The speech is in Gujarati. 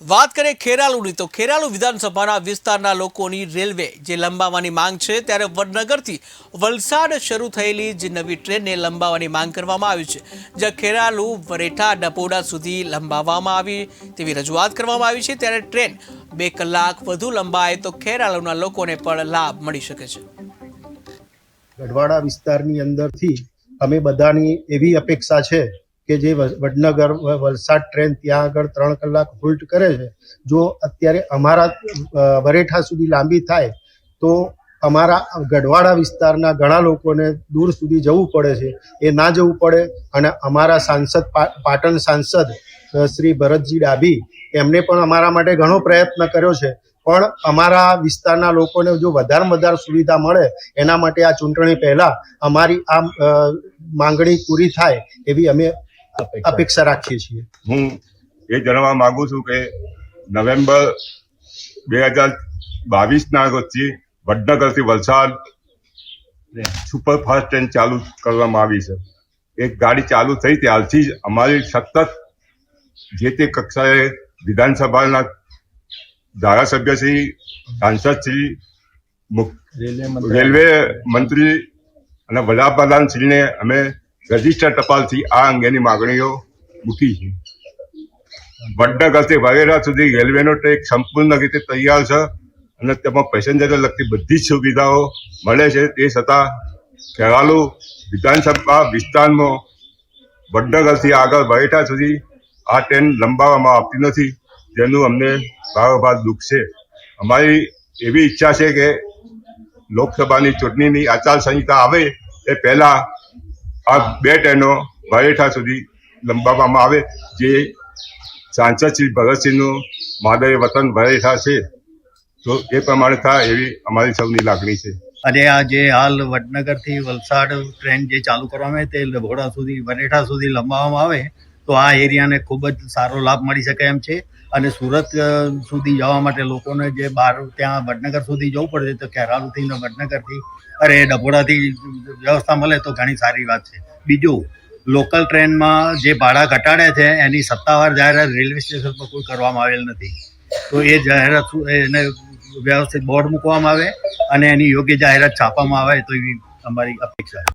વાત કરીએ ખેરાલુની, તો ખેરાલુ વિધાનસભાના વિસ્તારના લોકોની રેલવે જે લંબાવવાની માંગ છે, ત્યારે વડનગરથી વલસાડ શરૂ થયેલી જે નવી ટ્રેનને લંબાવવાની માંગ કરવામાં આવી છે, જ્યાં ખેરાલુ, વરેઠા ડપોડા સુધી લંબાવવામાં આવી તેવી રજૂઆત કરવામાં આવી છે. ત્યારે ટ્રેન બે કલાક વધુ લંબાય તો ખેરાલુના લોકોને પણ લાભ મળી શકે છે. ગઢવાડા વિસ્તારની અંદરથી અમે બધાની એવી અપેક્ષા છે કે જે વડનગર વલસાડ ટ્રેન ત્યાં આગળ ત્રણ કલાક હોલ્ટ કરે છે, જો અત્યારે અમારા વરેઠા સુધી લાંબી થાય, તો અમારા ગઢવાડા વિસ્તારના ઘણા લોકોને દૂર સુધી જવું પડે છે. એ ના જવું પડે અને અમારા સાંસદ પાટણ સાંસદ શ્રી ભરતજી ડાભી, એમને પણ અમારા માટે ઘણો પ્રયત્ન કર્યો છે. પણ અમારા વિસ્તારના લોકોને જો વધારે વધારે સુવિધા મળે, એના માટે આ ચૂંટણી પહેલા અમારી આ માંગણી પૂરી થાય, એવી અમે અપેક્ષા રાખીએ છીએ. હું એ જણાવવા માંગુ છું કે નવેમ્બર બે હજાર બાવીસના રોજથી વડનગરથી વલસાડ સુપરફાસ્ટ ટ્રેન ચાલુ કરવામાં આવી છે. એક ગાડી ચાલુ થઈ ત્યારથી જ અમારી સતત જે તે કક્ષાએ વિધાનસભાના ધારાસભ્યશ્રી સાંસદશ્રી રેલવે મંત્રી અને વડાપ્રધાનશ્રીને અમે રજિસ્ટર ટપાલથી આ અંગેની માગણીઓ મૂકી છે. વડનગરથી વગેરા સુધી રેલવેનો ટ્રેક સંપૂર્ણ રીતે તૈયાર છે અને તેમાં પેસેન્જરને લગતી બધી જ સુવિધાઓ મળે છે. તે છતાં ખેરાલુ વિધાનસભા વિસ્તારમાં વડનગરથી આગળ વહેઠા સુધી આ ટ્રેન લંબાવવામાં આવતી નથી. જેનું અમને ભારોભાર દુઃખ છે. અમારી એવી ઈચ્છા છે કે લોકસભાની ચૂંટણીની આચારસંહિતા આવે એ પહેલા આ બે ટ્રેનો ભરેઠા સુધી લંબાવવામાં આવે, જે સાંસદ શ્રી ભગતસિંહનું માદરે વતન ભરેઠા છે. તો એ પ્રમાણે થાય એવી અમારી સૌની લાગણી છે. અને આ જે હાલ વડનગરથી વલસાડ ટ્રેન જે ચાલુ કરવામાં આવે, તે લભોડા સુધી, વરેઠા સુધી લંબાવવામાં આવે તો આ એરિયાને ખૂબ જ સારો લાભ મળી શકે એમ છે. અને સુરત સુધી જવા માટે લોકોને જે બહાર, ત્યાં વડનગર સુધી જવું પડે તો ખેરાલુથી ને વડનગરથી, અરે ડભોડાથી વ્યવસ્થા મળે તો ઘણી સારી વાત છે. બીજું, લોકલ ટ્રેનમાં જે ભાડા ઘટાડે છે, એની સત્તાવાર જાહેરાત રેલવે સ્ટેશન પર કોઈ કરવામાં આવેલ નથી. તો એ જાહેરાત એને વ્યવસ્થિત બોર્ડ મૂકવામાં આવે અને એની યોગ્ય જાહેરાત છાપવામાં આવે, તો એવી અમારી અપેક્ષા છે.